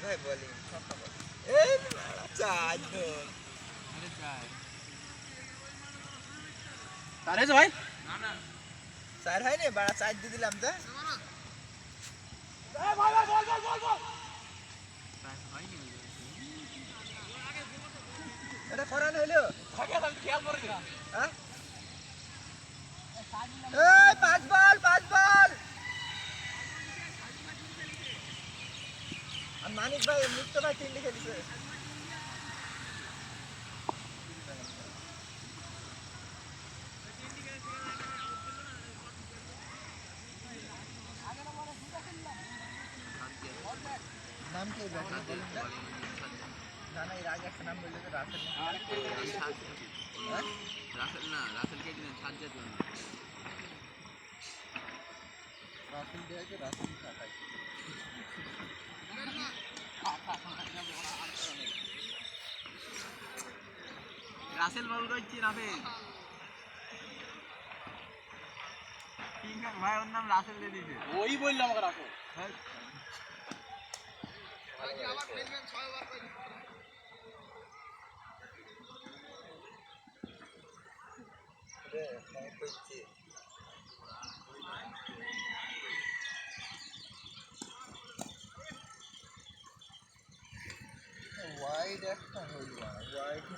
ভাই বোলিং এই ভাই? চার হয়নি? বাড়া চার দিয়ে দিলাম তো। এটা করানো হইল হ্যাঁ? বল মানিক ভাই, মুক্ত ভাই তিনটে খেলছে নাম কি না না এর আগে একটা নাম বললে রাসেল হ্যাঁ? রাসেল না রাসেলকে দিলেন সাজ্জাদ রাসেল দেয়া রাসেল কাটাই রাসেল বল করছি কিংকং ভাই ওর নাম রাসেল দিয়ে দিয়েছে। ওই বলল আমাকে রাখো। রে আমি কইছি ওয়াইড একটা হইল ওয়াইড